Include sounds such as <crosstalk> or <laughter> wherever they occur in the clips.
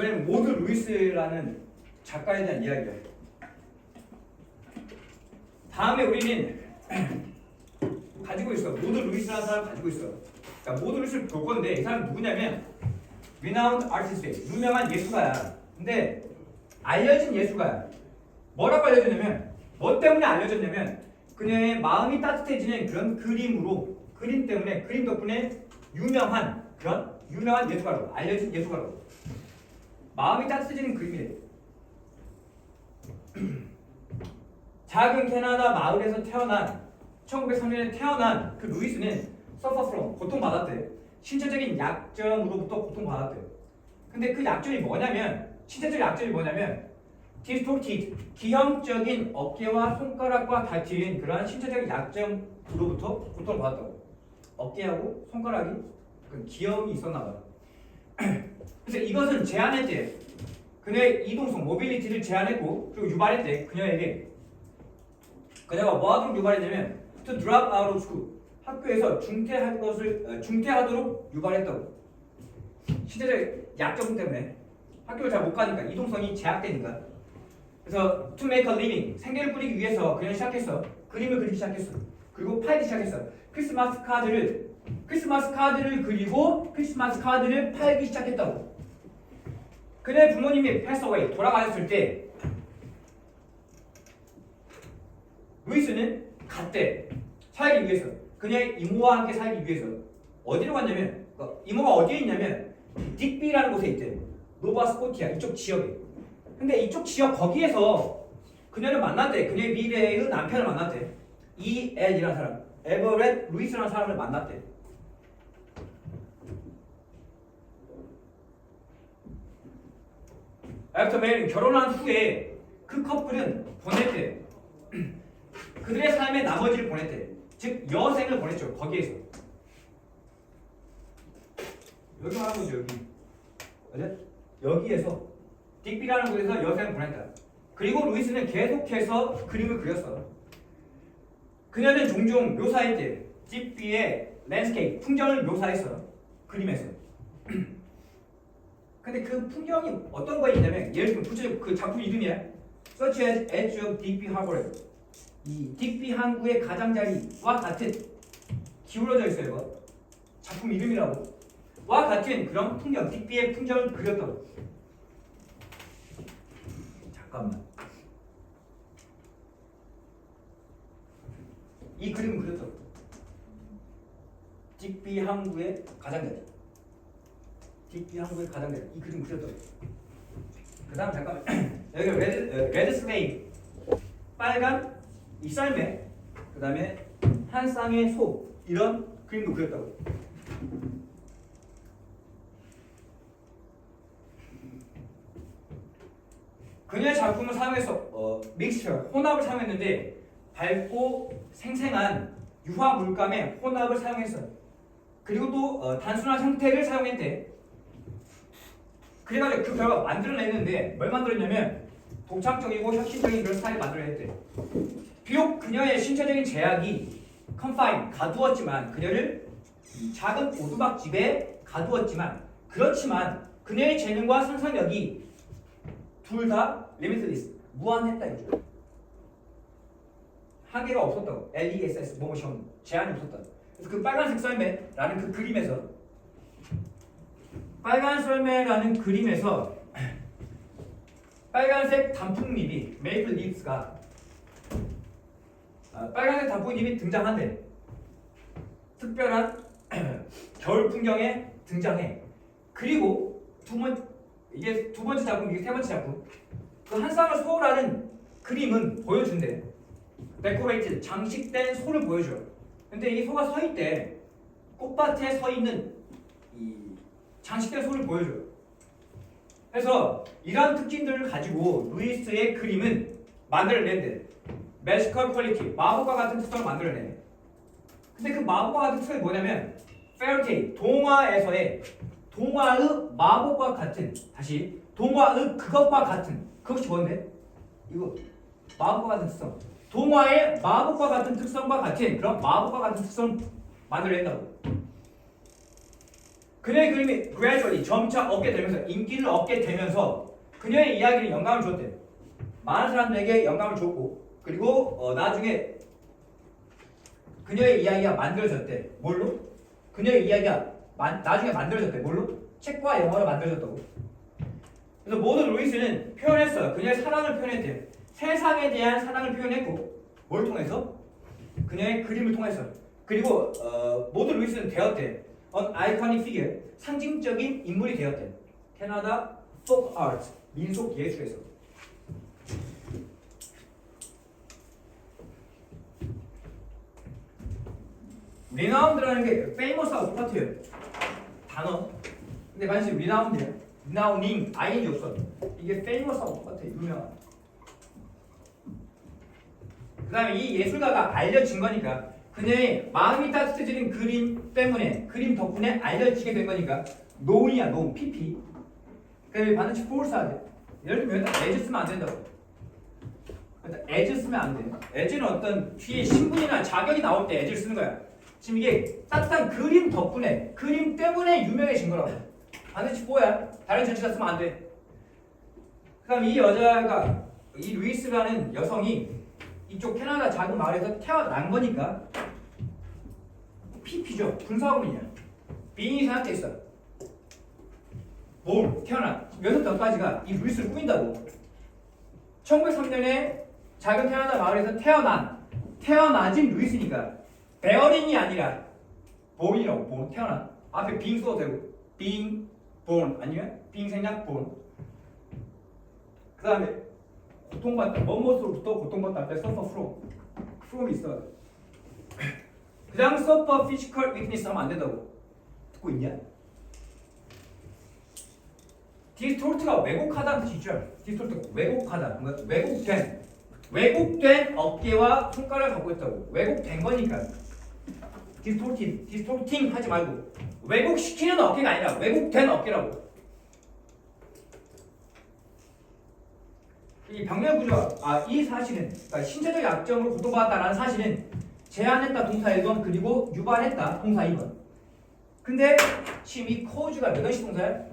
이번에는 모드 루이스라는 작가에 대한 이야기야. 다음에 우리는 <clears throat> 가지고 있어. 모드 루이스라는 사람 가지고 있어. 자, 모드 루이스를 볼 건데 이 사람 누구냐면 renowned artist, 유명한 예술가야. 근데 알려진 예술가야. 뭐라고 알려졌냐면 뭐 때문에 알려졌냐면 그녀의 마음이 따뜻해지는 그런 그림으로 그림 때문에 그림 덕분에 유명한 그런 유명한 예술가로 알려진 예술가로 마음이 따뜻해지는 그림이래. 작은 캐나다 마을에서 태어난 1903년에 태어난 그 루이스는 from 고통받았대. 신체적인 약점으로부터 고통받았대. 근데 그 약점이 뭐냐면 신체적 약점이 뭐냐면 distorted 기형적인 어깨와 손가락과 같은 그러한 신체적 약점으로부터 고통을 받았다고. 어깨하고 손가락이 그 기형이 있었나 봐. 그래서 이것은 제한했대. 그녀의 이동성, 모빌리티를 제한했고 그리고 유발했대. 그녀에게 그녀가 뭐 하도록 유발했냐면 to drop out of school 학교에서 중퇴할 것을 어, 중퇴하도록 유발했다고. 신체적 약점 때문에 학교를 잘 못 가니까 이동성이 제약되니까. 그래서 to make a living 생계를 꾸리기 위해서 그녀는 시작했어. 그림을 그리기 시작했어. 그리고 팔기 시작했어. 크리스마스 카드를 크리스마스 카드를 그리고 크리스마스 카드를 팔기 시작했다고. 그녀의 부모님이 패스 어웨이 돌아가셨을 때 루이스는 갔대. 살기 위해서. 그녀의 이모와 함께 살기 위해서. 어디로 갔냐면 어, 이모가 어디에 있냐면 딕비라는 곳에 있대. 노바스코티아 이쪽 지역에. 근데 이쪽 지역 거기에서 그녀를 만났대. 그녀의 미래의 남편을 만났대. 이엘이라는 사람. 에버렛 루이스라는 사람을 만났대 메인 결혼한 후에 그 커플은 보냈대 <clears throat> 그들의 삶의 나머지를 보냈대. 즉 여생을 보냈죠. 거기에서. 여기 말하는 거죠. 여기. 맞아? 여기에서 딕비라는 곳에서 여생을 보냈다. 그리고 루이스는 계속해서 그림을 그렸어. 그녀는 종종 묘사했대. 딕비의 랜스케이프, 풍경을 묘사했어. 그림에서. <clears throat> 근데 그 풍경이 어떤 거에 있냐면 예를 들면 구체적 그 작품 이름이야. Such as Edge of Digby Harbor. 이 딕비 항구의 가장자리와 같은 기울어져 있어요. 이거. 작품 이름이라고. 와 같은 그런 풍경, 딕비의 풍경을 그렸다고. 잠깐만. 이 그림을 그렸다고. 딕비 항구의 가장자리. 딕비 항구의 가장자리. 이 그림 그렸다고. 그 다음 잠깐만. <clears throat> 여기 레드, 어, 레드 슬레이. 빨간 이 썰매, 그 다음에 한 쌍의 소 이런 그림도 그렸다고. 그녀의 작품을 사용해서 어, 믹스처 혼합을 사용했는데 밝고 생생한 유화 물감의 혼합을 사용했어요. 그리고 또 어, 단순한 형태를 사용했대. 그래가지고 그 결과 만들어냈는데 뭘 만들었냐면 독창적이고 혁신적인 그런 스타일을 만들어냈대. 비록 그녀의 신체적인 제약이 컨파인 가두었지만 그녀를 이 작은 오두막집에 가두었지만 그렇지만 그녀의 재능과 상상력이 둘다 limitless 무한했다 이거죠. 한계가 없었다고 LESS 시험 제한이 없었다. 그래서 그 빨간색 썰매라는 그 그림에서 빨간 썰매라는 그림에서 빨간색 단풍잎이 메이플 립스가 아, 빨간색 단풍잎이 등장한대. 특별한 <clears throat> 겨울 풍경에 등장해. 그리고 두 번, 이게 두 번째 작품, 이게 세 번째 작품. 그 한 쌍을 소라는 그림은 보여준대. 데코레이트, 장식된 소를 보여줘. 근데 이 소가 서 있대. 꽃밭에 서 있는 이 장식된 소를 보여줘. 그래서 이러한 특징들을 가지고 루이스의 그림은 만들어낸대. 매지컬 퀄리티, 마법과 같은 특성을 만들어내. 근데 그 마법과 같은 특성이 뭐냐면 페어테일, 동화에서의 동화의 마법과 같은 다시 동화의 그것과 같은 그것이 뭔데? 이거 마법과 같은 특성. 동화의 마법과 같은 특성과 같은 그런 마법과 같은 특성을 만들어낸다고. 그녀의 그림이 gradually 점차 얻게 되면서 인기를 얻게 되면서 그녀의 이야기는 영감을 줬대. 많은 사람들에게 영감을 줬고 그리고 어, 나중에 그녀의 이야기가 만들어졌대. 뭘로? 그녀의 이야기가 만- 나중에 만들어졌대. 뭘로? 책과 영어로 만들어졌다고. 그래서 모든 루이스는 표현했어요. 그녀의 사랑을 표현했대. 세상에 대한 사랑을 표현했고 뭘 통해서? 그녀의 그림을 통해서. 그리고 어, 모든 루이스는 되었대. An iconic figure, 상징적인 인물이 되었대. 캐나다 folk art, 민속 예술에서. renowned라는 게 famous하고 똑같아요. 단어. 근데 반드시 renowned이에요. renowning, ing 없어. 이게 famous하고 똑같아. 유명한. 그 다음에 이 예술가가 알려진 거니까 그녀의 마음이 따뜻해지는 그림 때문에 그림 덕분에 알려지게 된 거니까. 노이야 노 PP 그러니까 반드시 for 써야 돼. 예를 들면 여기다 as 쓰면 안 된다고. 여기다 as 쓰면 안 돼. as는 어떤 뒤에 신분이나 자격이 나올 때 as를 쓰는 거야. 지금 이게 따뜻한 그림 덕분에 그림 때문에 유명해진 거라고. 반드시 for야 다른 전치사 쓰면 안돼. 그 다음 이 여자가 이 루이스라는 여성이 이쪽 캐나다 작은 마을에서 태어난 거니까 PP죠. 분사구문이야. 빙이 생각돼 있어. 뭘 태어난 여섯 전까지가 이 루이스를 꾸민다고. 1903년에 작은 캐나다 마을에서 태어난 태어나진 루이스니까 베어링이 아니라 본이라고 본 태어난 앞에 빙 써도 되고 being born 아니면 being 생략 born 그 다음에 고통받다 뭐뭐로부터 고통받다 할때 suffer from. From이 있어 그냥 suffer physical weakness 하면 안 된다고. 듣고 있냐? distort가 왜곡하다는 뜻이 있죠. distort가 왜곡하다. 뭔가 왜곡된 왜곡된 어깨와 손가락을 갖고 있다고. 왜곡된 거니까. distorting, distorting 하지 말고. 왜곡시키는 어깨가 아니라 왜곡된 어깨라고 이 병렬 구조가 아, 이 사실은 그러니까 신체적 약점으로 고통받았다라는 사실은 제한했다 동사 1번 그리고 유발했다 동사 2번 근데 지금 이 코즈가 몇 형식 동사야?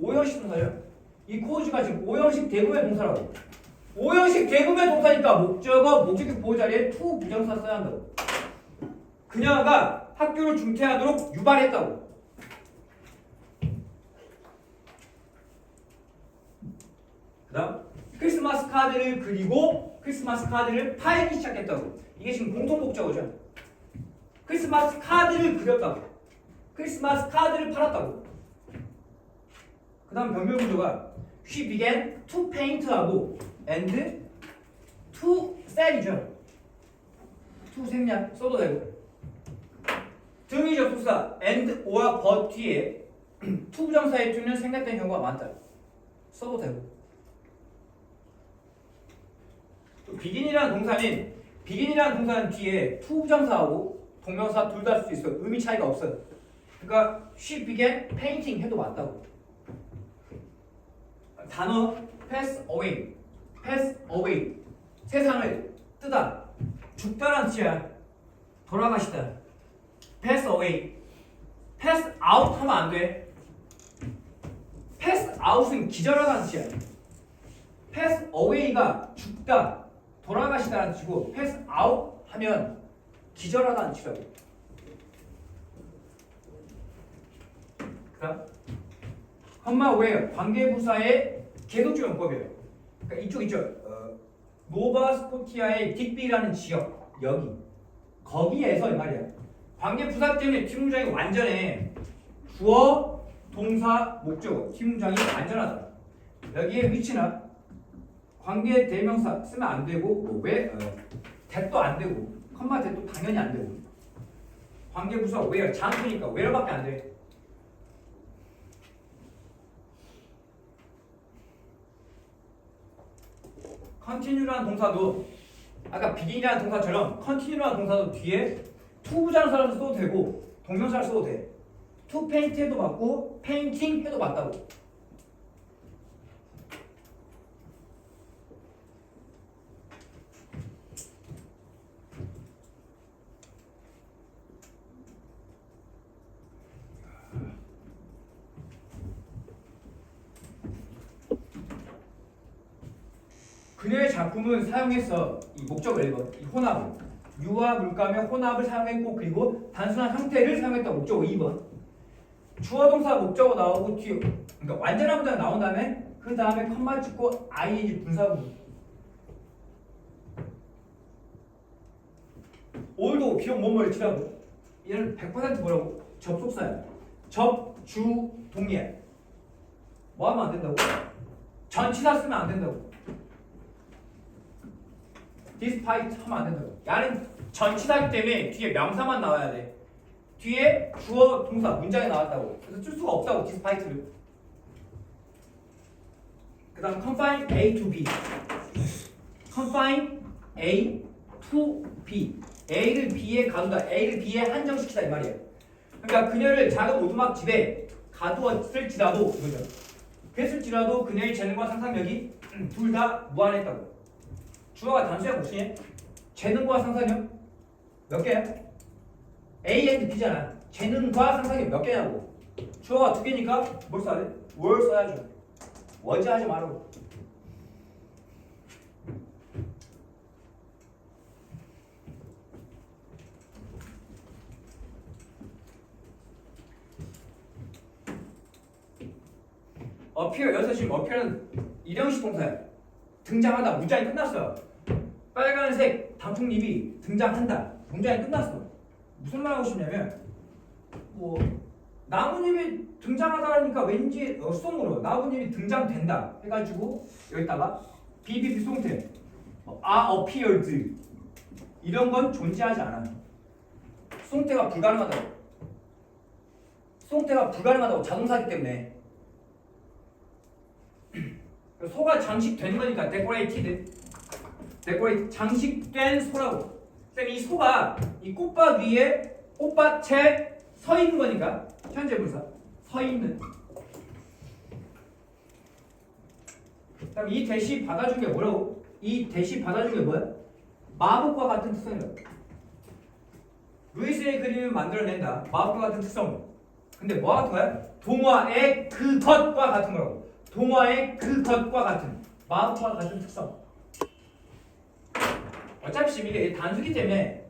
5형식 동사죠 이 코즈가 지금 5형식 대부분의 동사라고. 5형식 대부분의 동사니까 목적어 목적격 보호 자리에 투 부정사 써야 한다고. 그녀가 학교를 중퇴하도록 유발했다고. 그 다음 크리스마스 카드를 그리고 크리스마스 카드를 팔기 시작했다고. 이게 지금 공통 목적어죠. 크리스마스 카드를 그렸다고. 크리스마스 카드를 팔았다고. 그 다음 변별 구조가 she began to paint하고 and to sell이죠. to 생략 써도 되고. 등위 접속사 and or but 뒤에 <clears throat> to 부정사의 to는 생략된 경우가 많다. 써도 되고. 또 비긴이라는 동사는 비긴이라는 동사는 뒤에 투 부정사하고 동명사 둘다쓸수 있어. 의미 차이가 없어. 그러니까 she began painting 해도 맞다고. 단어 pass away, pass away. 세상을 뜨다, 죽다라는 뜻이야. 돌아가시다. pass away. pass out 하면 안 돼. pass out은 기절하다는 뜻이야. pass away가 죽다, 돌아가시다라는 뜻이고 패스 아웃 하면 기절하다는 뜻이라고. 그다음 컴마 웨어 관계부사의 계속적 용법이에요. 그러니까 이쪽 있죠. 어, 노바 스코티아의 딕비라는 지역 여기 거기에서 이 말이야. 관계부사 때문에 팀장이 완전해. 주어, 동사, 목적어 팀장이 완전하다. 여기에 위치나 관계 대명사 쓰면 안 되고 뭐 왜? 어, 대도 안 되고 컴마 대도 당연히 안 되고 관계 부사 where 장소니까 where밖에 안 돼. continue라는 동사도 아까 begin이라는 동사처럼 continue라는 동사도 뒤에 to 부장사를 써도 되고 동명사를 써도 돼. to paint 해도 맞고 painting 해도 맞다고. 그녀의 작품은 사용했어 이 목적을 읽어 이 혼합을 유와 물감의 혼합을 사용했고 그리고 단순한 형태를 사용했다 목적어 2번. 주어 동사 목적어 나오고 뒤에 그러니까 완전한 문장 나온 다음에 그 다음에 컴마 찍고 ing 분사구 올도 비용 뭐뭐를 치라고? 얘는 100% 뭐라고? 접속사야 접주 동의해. 뭐 하면 안 된다고? 전치사 쓰면 안 된다고 despite 하면 안 된다고. 야는 전치사기 때문에 뒤에 명사만 나와야 돼. 뒤에 주어 동사 문장에 나왔다고. 그래서 쓸 수가 없다고 despite를. 그 다음 confine A to B. confine A to B. A를 B에 가둔다 A를 B에 한정시키다 이 말이에요 그러니까 그녀를 작은 오두막 집에 가두었을지라도 이거죠. 그랬을지라도 그녀의 재능과 상상력이 <clears throat> 둘 다 무한했다고 주어가 단수야 복수냐? 재능과 상상력 몇 개야? A and B잖아 재능과 상상력 몇 개냐고 주어가 두 개니까 뭘 써야 돼? 뭘 써야죠 워즈 하지 말라고 어피어 여기서 지금 어피어는 일형식 동사야 등장하다. 문장이 끝났어. 빨간색 단풍잎이 등장한다. 문장이 끝났어. 무슨 말 하고 싶냐면 뭐 나무님이 등장하다니까 왠지 어, 수동으로 나무님이 등장된다 해가지고 여기다가 비비비 수동태 어, are appeared 이런 건 존재하지 않아 수동태가 불가능하다고. 수동태가 불가능하다고 자동사기 때문에 소가 장식된 거니까 decorated decorate 장식된 소라고 쌤이 소가 이 꽃밭 위에 꽃밭에 서 있는 거니까 현재 분사 서 있는 그다음 이 대시 받아준 게 뭐라고? 이 대시 받아준 게 뭐야? 마법과 같은 특성이라고 루이스의 그림을 만들어낸다 마법과 같은 특성 근데 뭐와 같은 거야? 동화의 그 것과 같은 거라고 동화의 그 것과 같은 마법과 같은 특성 어차피 지금 이게 단수기 때문에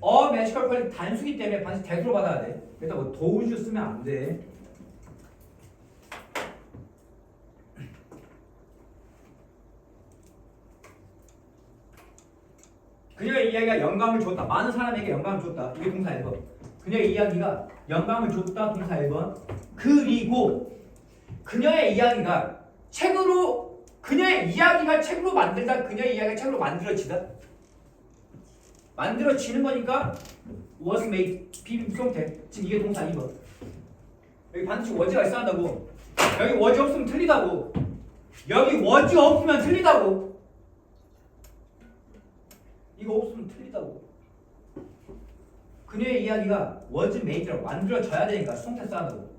어 매지컬 퀄리 단수기 때문에 반드시 대수로 받아야 돼. 그래서 뭐 도우주 쓰면 안 돼. 그녀의 이야기가 영감을 줬다. 많은 사람에게 영감을 줬다. 이게 동사 1번. 그녀의 이야기가 영감을 줬다. 동사 1번. 그리고 그녀의 이야기가 책으로 그녀의 이야기가 책으로 만들다. 그녀의 이야기가 책으로 만들어지다. 만들어지는 거니까 was made 비비성태 지금 이게 동사 2번 여기 반드시 워즈가 있어야 한다고. 여기 워즈 없으면 틀리다고. 여기 워즈 없으면 틀리다고. 이거 없으면 틀리다고. 그녀의 이야기가 was made라고 만들어져야 되니까 수동태 써야 한다고